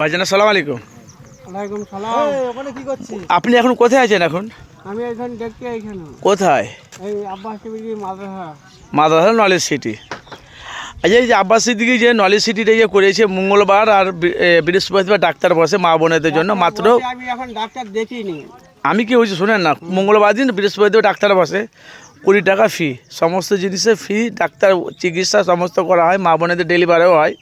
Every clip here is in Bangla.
ভাইজান আসসালামু আলাইকুম। ওয়ালাইকুম সালাম। ওখানে কি করছিস? আপনি এখন কোথায় আছেন এখন? আমি এখানে দেখছি এইখানে। কোথায়? এই আব্বাস টিভি মাদ্রাসা। মাদ্রাসা নলেজ সিটি। আচ্ছা এই যে আব্বাস সিদ্দিকি যে নলেজ সিটিটা যে করেছে মঙ্গলবার আর বৃহস্পতিবার ডাক্তার বসে মা বোনেদের জন্য মাত্র আমি এখন ডাক্তার দেখিনি। আমি কি হয়েছে শুনেন না মঙ্গলবার দিন বৃহস্পতিবার ডাক্তার বসে কুড়ি টাকা ফি সমস্ত জিনিসের ফি ডাক্তার চিকিৎসা সমস্ত করা হয় মা বোনেদের ডেলিভারিও হয়।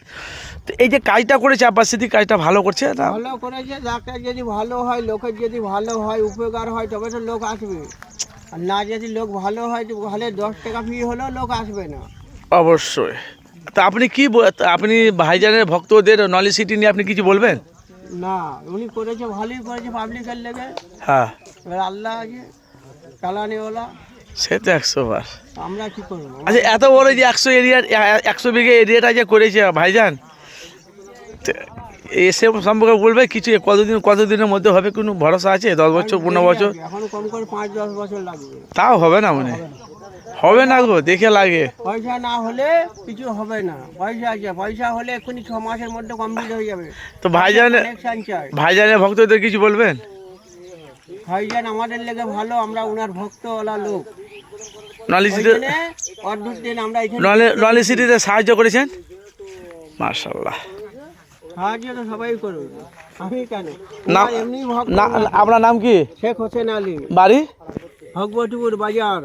তো এই যে কাজটা করেছে আব্বাস সিদ্দিক কাজটা ভালো করছে? না ভালো করেছে ডাক্তার যদি ভালো হয় লোকের যদি ভালো হয় উপকার হয় তবে তো লোক আসবে। আর না যদি লোক ভালো হয় তো ভালো দশ টাকা ফি হলেও লোক আসবে না। অবশ্যই। তা আপনি কি আপনি ভাইজানের ভক্তদের নলেজ সিটি নিয়ে আপনি কিছু বলবেন? না উনি করেছে ভালোই করেছে পাবলিকের লেগে। হ্যাঁ। এবার আল্লাহ আছে চালানিওয়ালা সে তো একশো বার। আমরা কি করব? আচ্ছা এত বড় যে একশো এরিয়া একশো বিঘে এরিয়াটা যে করেছে ভাইজান এসে সম্পর্কে বলবে কিছু কতদিন কতদিনের মধ্যে হবে কোনো ভরসা আছে? দশ বছর পনেরো বছর? কম করে পাঁচ দশ বছর লাগবে। তাও হবে না মনে। হবে না গো দেখে লাগে। পয়সা না হলে কিছু হবে না। পয়সা আছে পয়সা হলে এক্ষুনি ছ মাসের মধ্যে কমপ্লিট হয়ে যাবে। তো ভাইজান ভাইজানের ভক্তদের কিছু বলবেন? ভাইজান আমাদের লেগে ভালো আমরা ওনার লোক। দিন আমরা এখানে নলেজ সিটিতে সাহায্য করেছেন? মার্শাল্লাহ সাহায্য তো সবাই করবে আমি কেন? এমনি না আপনার নাম কি? শেখ হোসেন আলী। বাড়ি? ভগবতীপুর বাজার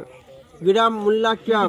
গ্রাম মোল্লাচক